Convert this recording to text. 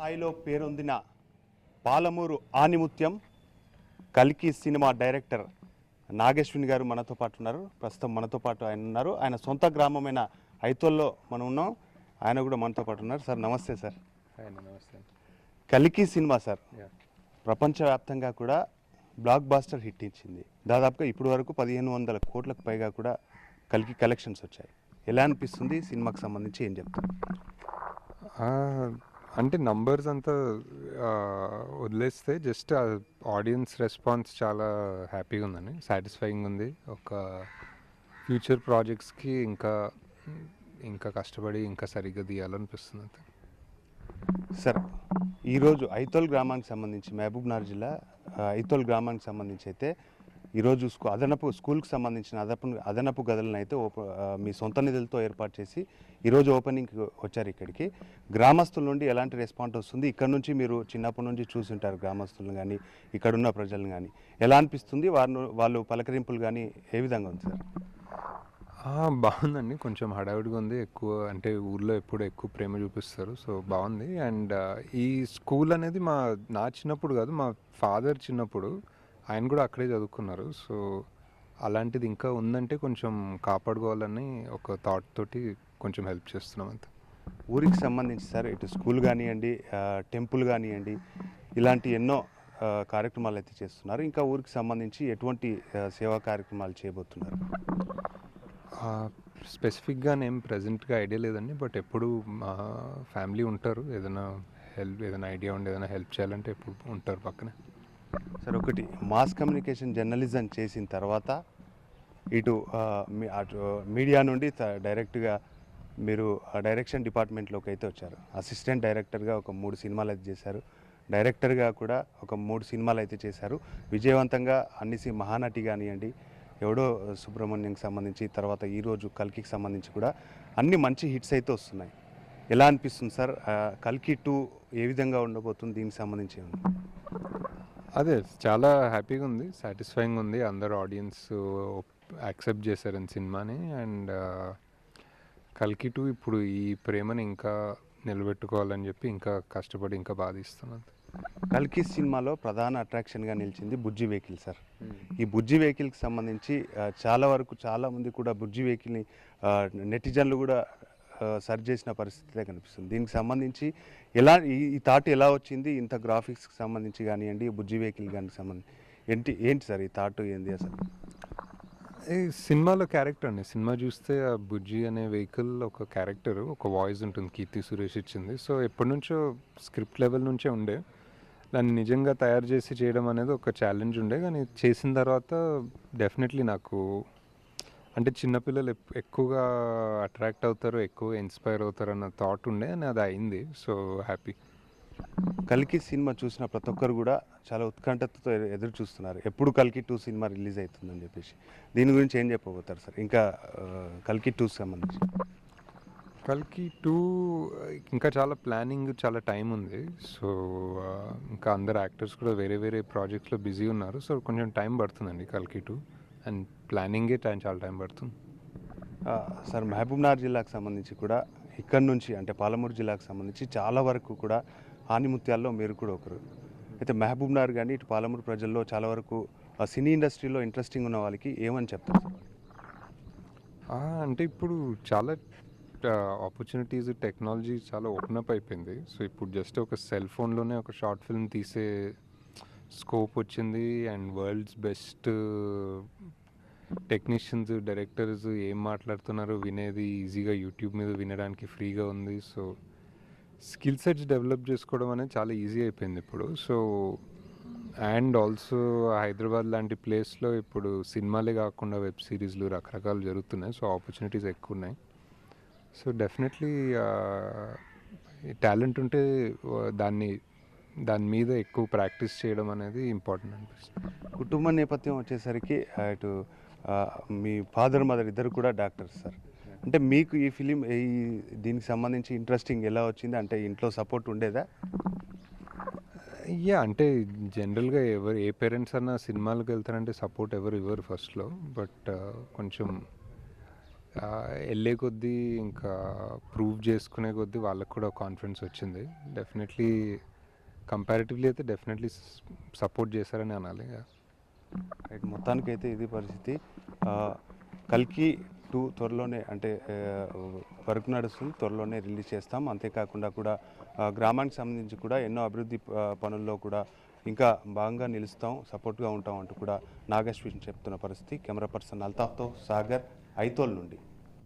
స్థాయిలో పేరొందిన పాలమూరు ఆనిముత్యం కల్కి సినిమా డైరెక్టర్ నాగేశ్వని గారు మనతో పాటు ఉన్నారు. ప్రస్తుతం మనతో పాటు ఆయన ఉన్నారు. ఆయన సొంత గ్రామమైన ఐతోల్లో మనం ఉన్నాం. ఆయన కూడా మనతో పాటు ఉన్నారు. సార్ నమస్తే సార్. నమస్తే. కలికి సినిమా సార్. ప్రపంచవ్యాప్తంగా కూడా బ్లాక్ బాస్టర్ హిట్ ఇచ్చింది. దాదాపుగా ఇప్పటి వరకు పదిహేను వందల కోట్లకు పైగా కూడా కలికి కలెక్షన్స్ వచ్చాయి. ఎలా అనిపిస్తుంది? సినిమాకి సంబంధించి ఏం చెప్తారు? అంటే నంబర్స్ అంతా వదిలేస్తే జస్ట్ ఆడియన్స్ రెస్పాన్స్ చాలా హ్యాపీగా ఉందండి. సాటిస్ఫైయింగ్ ఉంది. ఒక ఫ్యూచర్ ప్రాజెక్ట్స్కి ఇంకా ఇంకా కష్టపడి ఇంకా సరిగ్గా తీయాలనిపిస్తుంది అంతే. సరే ఈరోజు ఐతోల్ గ్రామానికి సంబంధించి మహబూబ్నగర్ జిల్లా ఐతోల్ గ్రామానికి సంబంధించి అయితే ఈరోజు స్కూ అదనపు స్కూల్కి సంబంధించిన అదనపు అదనపు గదులను అయితే మీ సొంత నిధులతో ఏర్పాటు చేసి ఈరోజు ఓపెనింగ్కి వచ్చారు ఇక్కడికి. గ్రామస్తుల నుండి ఎలాంటి రెస్పాన్స్ వస్తుంది? ఇక్కడ నుంచి మీరు చిన్నప్పటి నుంచి చూసింటారు గ్రామస్తులను కానీ ఇక్కడున్న ప్రజలను కానీ ఎలా అనిపిస్తుంది? వారు వాళ్ళు పలకరింపులు కానీ ఏ విధంగా ఉంది సార్? బాగుందండి. కొంచెం హడావిడిగా ఉంది. ఎక్కువ అంటే ఊర్లో ఎప్పుడు ఎక్కువ ప్రేమ చూపిస్తారు. సో బాగుంది. అండ్ ఈ స్కూల్ అనేది మా నా చిన్నప్పుడు కాదు మా ఫాదర్ చిన్నప్పుడు ఆయన కూడా అక్కడే చదువుకున్నారు. సో అలాంటిది ఇంకా ఉందంటే కొంచెం కాపాడుకోవాలని ఒక థాట్ తోటి కొంచెం హెల్ప్ చేస్తున్నాం అంతే. ఊరికి సంబంధించి సార్ ఇటు స్కూల్ కానివ్వండి టెంపుల్ కానివ్వండి ఇలాంటి ఎన్నో కార్యక్రమాలు అయితే చేస్తున్నారు. ఇంకా ఊరికి సంబంధించి ఎటువంటి సేవా కార్యక్రమాలు చేయబోతున్నారు? స్పెసిఫిక్గా ఏం ప్రజెంట్గా ఐడియా లేదండి. బట్ ఎప్పుడు మా ఫ్యామిలీ ఉంటారు. ఏదైనా హెల్ప్ ఏదైనా ఐడియా ఉండి ఏదైనా హెల్ప్ చేయాలంటే ఎప్పుడు ఉంటారు పక్కనే. సార్ ఒకటి మాస్ కమ్యూనికేషన్ జర్నలిజం చేసిన తర్వాత ఇటు మీ అటు మీడియా నుండి డైరెక్ట్గా మీరు ఆ డైరెక్షన్ డిపార్ట్మెంట్లోకి అయితే వచ్చారు. అసిస్టెంట్ డైరెక్టర్గా ఒక మూడు సినిమాలు అయితే చేశారు. డైరెక్టర్గా కూడా ఒక మూడు సినిమాలు అయితే చేశారు. విజయవంతంగా అన్ని మహానటి కానివ్వండి ఎవడో సుబ్రహ్మణ్యంకి సంబంధించి తర్వాత ఈరోజు కల్కికి సంబంధించి కూడా అన్ని మంచి హిట్స్ అయితే వస్తున్నాయి. ఎలా అనిపిస్తుంది సార్? కల్కి టూ ఏ విధంగా ఉండబోతుంది? దీనికి సంబంధించి అదే చాలా హ్యాపీగా ఉంది. సాటిస్ఫైయింగ్ ఉంది. అందరు ఆడియన్స్ యాక్సెప్ట్ చేశారు సినిమాని. అండ్ కల్కి టూ ఇప్పుడు ఈ ప్రేమని ఇంకా నిలబెట్టుకోవాలని చెప్పి ఇంకా కష్టపడి ఇంకా బాధిస్తున్నాను కల్కి సినిమాలో ప్రధాన అట్రాక్షన్గా నిలిచింది బుజ్జి వెహికల్ సార్. ఈ బుజ్జి వెహికల్కి సంబంధించి చాలా వరకు చాలా మంది కూడా బుజ్జి వెహికల్ని నెటిజన్లు కూడా సర్చ్ చేసిన పరిస్థితే కనిపిస్తుంది. దీనికి సంబంధించి ఎలా ఈ థాట్ ఎలా వచ్చింది? ఇంత గ్రాఫిక్స్కి సంబంధించి కానివ్వండి ఈ బుజ్జి వెహికల్ కానీ సంబంధించి ఏంటి ఏంటి సార్ ఈ థాట్ ఏంది అసలు? ఈ సినిమాలో క్యారెక్టర్ అండి. సినిమా చూస్తే ఆ బుజ్జి అనే వెహికల్ ఒక క్యారెక్టర్ ఒక వాయిస్ ఉంటుంది. కీర్తి సురేష్ ఇచ్చింది. సో ఎప్పటి నుంచో స్క్రిప్ట్ లెవెల్ నుంచే ఉండే. దాన్ని నిజంగా తయారు చేసి చేయడం అనేది ఒక ఛాలెంజ్ ఉండే. కానీ చేసిన తర్వాత డెఫినెట్లీ నాకు అంటే చిన్నపిల్లలు ఎక్కువగా అట్రాక్ట్ అవుతారు ఎక్కువ ఇన్స్పైర్ అవుతారు అన్న థాట్ ఉండే అని అది అయింది. So happy. కల్కి సినిమా చూసిన ప్రతి ఒక్కరు కూడా చాలా ఉత్కంఠతతో ఎదురు చూస్తున్నారు. ఎప్పుడు కల్కి టూ సినిమా రిలీజ్ అవుతుందని చెప్పేసి. దీని గురించి ఏం చెప్పబోతారు సార్? ఇంకా కల్కి టూకి సంబంధించి. కల్కి టూ ఇంకా చాలా ప్లానింగ్ చాలా టైం ఉంది. సో ఇంకా అందరు యాక్టర్స్ కూడా వేరే వేరే ప్రాజెక్ట్స్లో బిజీ ఉన్నారు. సో కొంచెం టైం పడుతుందండి కల్కి టూ. అండ్ ప్లానింగే టైం చాలా టైం పడుతుంది. సార్ మహబూబ్నగర్ జిల్లాకు సంబంధించి కూడా ఇక్కడ నుంచి అంటే పాలమూరు జిల్లాకు సంబంధించి చాలా వరకు కూడా ఆనిముత్యాల్లో మీరు కూడా ఒకరు. అయితే మహబూబ్నగర్ కానీ ఇటు పాలమూరు ప్రజల్లో చాలా వరకు ఆ సినీ ఇండస్ట్రీలో ఇంట్రెస్టింగ్ ఉన్న వాళ్ళకి ఏమని చెప్తారు అంటే ఇప్పుడు చాలా ఆపర్చునిటీస్ టెక్నాలజీ చాలా ఓపెన్ అప్ అయిపోయింది. సో ఇప్పుడు జస్ట్ ఒక సెల్ ఫోన్లోనే ఒక షార్ట్ ఫిల్మ్ తీసే స్కోప్ వచ్చింది and world's best technicians directors ఏం మాట్లాడుతున్నారో వినేది ఈజీగా యూట్యూబ్ మీద వినడానికి ఫ్రీగా ఉంది. సో స్కిల్ సెట్స్ డెవలప్ చేసుకోవడం అనేది చాలా ఈజీ అయిపోయింది ఇప్పుడు. సో అండ్ ఆల్సో హైదరాబాద్ లాంటి ప్లేస్లో ఇప్పుడు సినిమాలే కాకుండా వెబ్ సిరీస్లు రకరకాలు జరుగుతున్నాయి. సో ఆపర్చునిటీస్ ఎక్కువ ఉన్నాయి. సో డెఫినెట్లీ టాలెంట్ ఉంటే uh, దాన్ని దాని మీద ఎక్కువ ప్రాక్టీస్ చేయడం అనేది ఇంపార్టెంట్ అనిపిస్తుంది. కుటుంబ నేపథ్యం వచ్చేసరికి ఆ, మీ ఫాదర్ మదర్ ఇద్దరు కూడా డాక్టర్స్ సార్. అంటే మీకు ఈ ఫిలిం ఈ దీనికి సంబంధించి ఇంట్రెస్టింగ్ ఎలా వచ్చింది? అంటే ఇంట్లో సపోర్ట్ ఉండేదా? యా అంటే జనరల్గా ఎవరు ఏ పేరెంట్స్ అన్నా సినిమాలకు వెళ్తారంటే సపోర్ట్ ఎవరు ఇవ్వరు ఫస్ట్లో. బట్ కొంచెం వెళ్ళే కొద్దీ ఇంకా ప్రూవ్ చేసుకునే కొద్దీ వాళ్ళకు కూడా కాన్ఫిడెన్స్ వచ్చింది. డెఫినెట్లీ కంపారిటివ్లీ అయితే డెఫినెట్లీ సపోర్ట్ చేశారని అనాలి రైట్ మొత్తానికైతే ఇది పరిస్థితి. కల్కి టూ త్వరలోనే అంటే వరకు వర్క్ నడుస్తుంది త్వరలోనే రిలీజ్ చేస్తాం. అంతేకాకుండా కూడా గ్రామానికి సంబంధించి కూడా ఎన్నో అభివృద్ధి పనుల్లో కూడా ఇంకా భాగంగా నిలుస్తాం సపోర్ట్గా ఉంటాం అంటూ కూడా నాగేశ్వరి చెప్తున్న పరిస్థితి. కెమెరా పర్సన్ అల్తాఫ్తో సాగర్ ఐతోల్ నుండి.